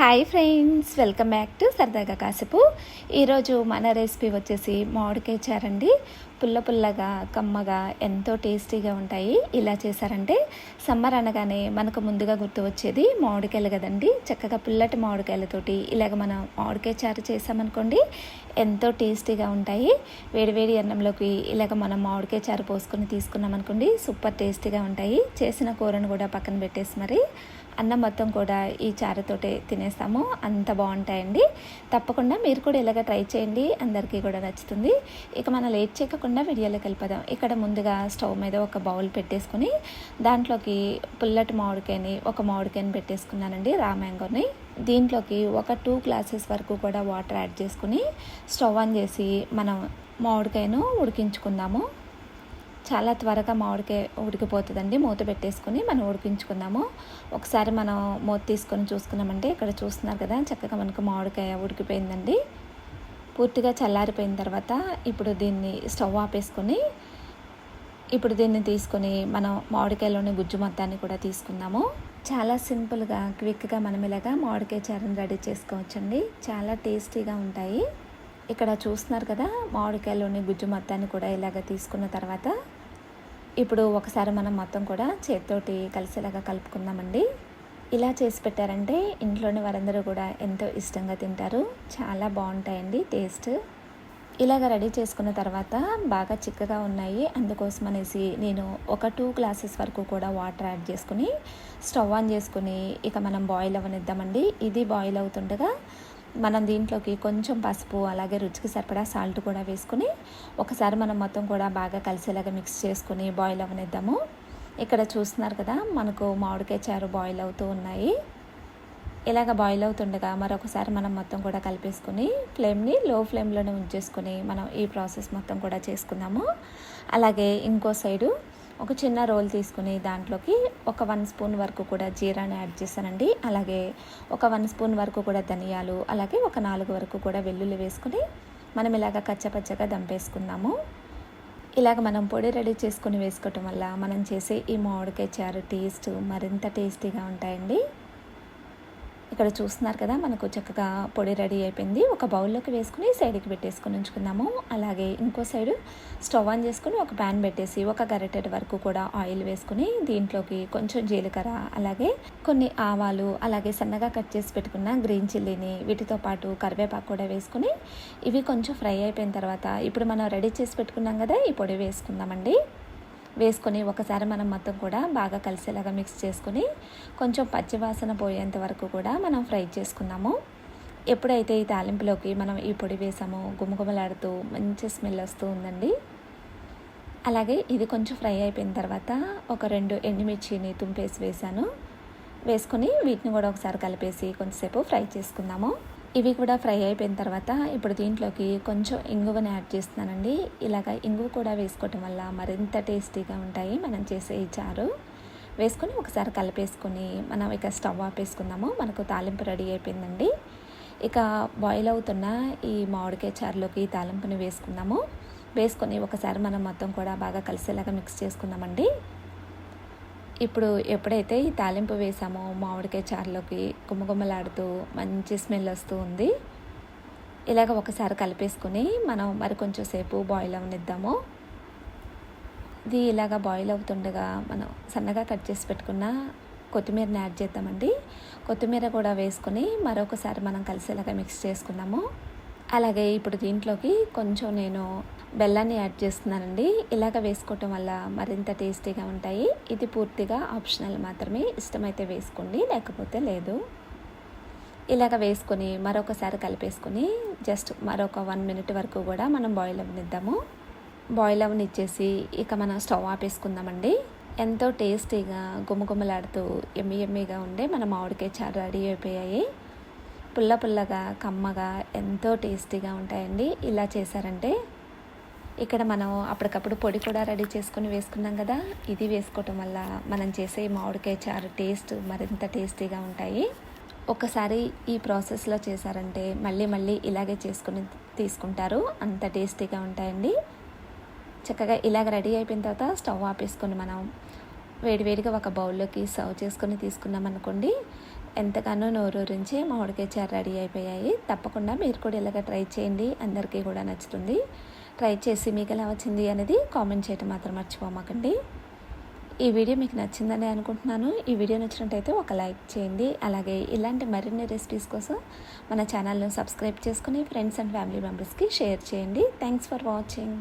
Hi friends welcome back to సరదాగా కాసేపు ఈరోజు మన రెసిపీ వచ్చేసి మామిడికాయ చారండి పుల్ల పుల్లగా కమ్మగా ఎంతో టేస్టీగా ఉంటాయి. ఇలా చేశారంటే సమ్మర్ అనగానే మనకు ముందుగా గుర్తు వచ్చేది మామిడికాయలు కదండి. చక్కగా పుల్లటి మామిడికాయలతోటి ఇలాగ మనం మామిడికాయ చారు చేసామనుకోండి ఎంతో టేస్టీగా ఉంటాయి. వేడివేడి అన్నంలోకి ఇలాగ మనం మామిడికాయ చారు పోసుకొని తీసుకున్నాం అనుకోండి సూపర్ టేస్టీగా ఉంటాయి. చేసిన కూరను కూడా పక్కన పెట్టేసి మరి అన్నం మొత్తం కూడా ఈ చారుతోటే తినేస్తాము. అంత బాగుంటాయండి. తప్పకుండా మీరు కూడా ఇలాగ ట్రై చేయండి. అందరికీ కూడా నచ్చుతుంది. ఇక మనం లేట్ చేయకుండా వీడియోలోకి వెళ్ళిపోదాం. ఇక్కడ ముందుగా స్టవ్ మీద ఒక బౌల్ పెట్టేసుకొని దాంట్లోకి పుల్లటి మామిడికాయని ఒక మామిడికాయని పెట్టేసుకున్నానండి రా మ్యాంగోని. దీంట్లోకి ఒక టూ గ్లాసెస్ వరకు కూడా వాటర్ యాడ్ చేసుకుని స్టవ్ ఆన్ చేసి మనం మామిడికాయను ఉడికించుకుందాము. చాలా త్వరగా మామిడికాయ ఉడికిపోతుందండి. మూత పెట్టేసుకొని మనం ఉడికించుకుందాము. ఒకసారి మనం మూత తీసుకొని చూసుకున్నామంటే ఇక్కడ చూస్తున్నారు కదా చక్కగా మనకు మామిడికాయ ఉడికిపోయిందండి. పూర్తిగా చల్లారిపోయిన తర్వాత ఇప్పుడు దీన్ని స్టవ్ ఆపేసుకొని ఇప్పుడు దీన్ని తీసుకొని మనం మామిడికాయలోని గుజ్జు మొత్తాన్ని కూడా తీసుకుందాము. చాలా సింపుల్గా క్విక్గా మనం ఇలాగా మామిడికాయ చారుని రెడీ చేసుకోవచ్చండి. చాలా టేస్టీగా ఉంటాయి. ఇక్కడ చూస్తున్నారు కదా మామిడికాయలోని గుజ్జు మొత్తాన్ని కూడా ఇలాగ తీసుకున్న తర్వాత ఇప్పుడు ఒకసారి మనం మొత్తం కూడా చేతితోటి కలిసేలాగా కలుపుకుందామండి. ఇలా చేసి పెట్టారంటే ఇంట్లోని వారందరూ కూడా ఎంతో ఇష్టంగా తింటారు. చాలా బాగుంటాయండి టేస్ట్. ఇలాగ రెడీ చేసుకున్న తర్వాత బాగా చిక్కగా ఉన్నాయి. అందుకోసం అనేసి నేను ఒక టూ గ్లాసెస్ వరకు కూడా వాటర్ యాడ్ చేసుకుని స్టవ్ ఆన్ చేసుకుని ఇక మనం బాయిల్ అవ్వనిద్దామండి. ఇది బాయిల్ అవుతుండగా మనం దీంట్లోకి కొంచెం పసుపు అలాగే రుచికి సరిపడా సాల్ట్ కూడా వేసుకుని ఒకసారి మనం మొత్తం కూడా బాగా కలిసేలాగా మిక్స్ చేసుకుని బాయిల్ అవ్వనిద్దాము ఇక్కడ చూస్తున్నారు కదా మనకు మామిడికాయ చారు బాయిల్ అవుతూ ఉన్నాయి. ఇలాగ బాయిల్ అవుతుండగా మరొకసారి మనం మొత్తం కూడా కలిపేసుకుని ఫ్లేమ్ని లో ఫ్లేమ్లోనే ఉంచేసుకొని మనం ఈ ప్రాసెస్ మొత్తం కూడా చేసుకుందాము. అలాగే ఇంకో సైడు ఒక చిన్న రోల్ తీసుకుని దాంట్లోకి ఒక వన్ స్పూన్ వరకు కూడా జీరాని యాడ్ చేశానండి. అలాగే ఒక వన్ స్పూన్ వరకు కూడా ధనియాలు అలాగే ఒక నాలుగు వరకు కూడా వెల్లుల్లి వేసుకుని మనం ఇలాగ కచ్చపచ్చగా దంపేసుకుందాము. ఇలాగ మనం పొడి రెడీ చేసుకుని వేసుకోవటం వల్ల మనం చేసే ఈ మామిడికాయ చారు టేస్ట్ మరింత టేస్టీగా ఉంటాయండి. ఇక్కడ చూస్తున్నారు కదా మనకు చక్కగా పొడి రెడీ అయిపోయింది. ఒక బౌల్లోకి వేసుకుని సైడ్కి పెట్టేసుకుని ఉంచుకుందాము. అలాగే ఇంకో సైడు స్టవ్ ఆన్ చేసుకుని ఒక ప్యాన్ పెట్టేసి ఒక గరిటెడ్ వరకు కూడా ఆయిల్ వేసుకుని దీంట్లోకి కొంచెం జీలకర్ర అలాగే కొన్ని ఆవాలు అలాగే సన్నగా కట్ చేసి పెట్టుకున్న గ్రీన్ చిల్లీని వీటితో పాటు కరివేపాకు కూడా వేసుకుని ఇవి కొంచెం ఫ్రై అయిపోయిన తర్వాత ఇప్పుడు మనం రెడీ చేసి పెట్టుకున్నాం కదా ఈ పొడి వేసుకుందామండి. వేసుకొని ఒకసారి మనం మొత్తం కూడా బాగా కలిసేలాగా మిక్స్ చేసుకొని కొంచెం పచ్చివాసన పోయేంత వరకు కూడా మనం ఫ్రై చేసుకున్నాము ఎప్పుడైతే ఈ తాలింపులోకి మనం ఈ పొడి వేసామో గుమగుమలాడుతూ మంచి స్మెల్ వస్తూ ఉందండి. అలాగే ఇది కొంచెం ఫ్రై అయిపోయిన తర్వాత ఒక రెండు ఎండుమిర్చిని తుంపేసి వేసాను. వేసుకొని వీటిని కూడా ఒకసారి కలిపేసి కొంచెంసేపు ఫ్రై చేసుకుందాము. ఇవి కూడా ఫ్రై అయిపోయిన తర్వాత ఇప్పుడు దీంట్లోకి కొంచెం ఇంగువని యాడ్ చేస్తున్నానండి. ఇలాగ ఇంగువ కూడా వేసుకోవటం వల్ల మరింత టేస్టీగా ఉంటాయి మనం చేసే ఈ చారు. వేసుకొని ఒకసారి కలిపేసుకొని మనం ఇక స్టవ్ ఆపేసుకుందాము. మనకు తాలింపు రెడీ అయిపోయిందండి. ఇక బాయిల్ అవుతున్న ఈ మామిడికాయ చారులోకి తాలింపుని వేసుకుందాము. వేసుకొని ఒకసారి మనం మొత్తం కూడా బాగా కలిసేలాగా మిక్స్ చేసుకుందామండి. ఇప్పుడు ఎప్పుడైతే ఈ తాలింపు వేసామో మామిడికాయ చారులోకి గుమ్మగుమ్మలాడుతూ మంచి స్మెల్ వస్తూ ఉంది ఇలాగ ఒకసారి కలిపేసుకుని మనం మరి కొంచెం సేపు బాయిల్ అవనిద్దాము. ఇది ఇలాగ బాయిల్ అవుతుండగా మనం సన్నగా కట్ చేసి పెట్టుకున్న కొత్తిమీరని యాడ్ చేద్దామండి. కొత్తిమీర కూడా వేసుకొని మరొకసారి మనం కలిసేలాగా మిక్స్ చేసుకున్నాము అలాగే ఇప్పుడు దీంట్లోకి కొంచెం నేను బెల్లాన్ని యాడ్ చేస్తున్నానండి. ఇలాగ వేసుకోవటం వల్ల మరింత టేస్టీగా ఉంటాయి. ఇది పూర్తిగా ఆప్షనల్ మాత్రమే. ఇష్టమైతే వేసుకోండి లేకపోతే లేదు. ఇలాగ వేసుకొని మరొకసారి కలిపేసుకొని జస్ట్ మరొక వన్ మినిట్ వరకు కూడా మనం బాయిల్ అవనిద్దాము. బాయిల్ అవనిచ్చేసి ఇక మనం స్టవ్ ఆపేసుకుందామండి. ఎంతో టేస్టీగా గుమగుమలాడుతూ ఎమ్మి ఎమ్మిగా ఉండే మన మామిడికాయ చారు రెడీ అయిపోయాయి. పుల్ల పుల్లగా కమ్మగా ఎంతో టేస్టీగా ఉంటాయండి. ఇలా చేశారంటే ఇక్కడ మనం అప్పటికప్పుడు పొడి కూడా రెడీ చేసుకొని వేసుకున్నాం కదా. ఇది వేసుకోవటం వల్ల మనం చేసే మామిడికాయ చారు టేస్ట్ మరింత టేస్టీగా ఉంటాయి. ఒకసారి ఈ ప్రాసెస్లో చేశారంటే మళ్ళీ మళ్ళీ ఇలాగే చేసుకుని తీసుకుంటారు. అంత టేస్టీగా ఉంటాయండి. చక్కగా ఇలాగ రెడీ అయిపోయిన తర్వాత స్టవ్ ఆపేసుకొని మనం వేడివేడిగా ఒక బౌల్లోకి సర్వ్ చేసుకొని తీసుకున్నాం అనుకోండి. ఎంతగానో నోరూరించి మామిడికాయ చారు రెడీ అయిపోయాయి. తప్పకుండా మీరు కూడా ఇలాగ ట్రై చేయండి. అందరికీ కూడా నచ్చుతుంది. ట్రై చేసి మీకు ఎలా వచ్చింది అనేది కామెంట్ చేయడం మాత్రం మర్చిపోమాకండి. ఈ వీడియో మీకు నచ్చిందని అనుకుంటున్నాను. ఈ వీడియో నచ్చినట్టయితే ఒక లైక్ చేయండి. అలాగే ఇలాంటి మరిన్ని రెసిపీస్ కోసం మన ఛానల్ను సబ్స్క్రైబ్ చేసుకుని ఫ్రెండ్స్ అండ్ ఫ్యామిలీ మెంబర్స్కి షేర్ చేయండి. Thanks for watching.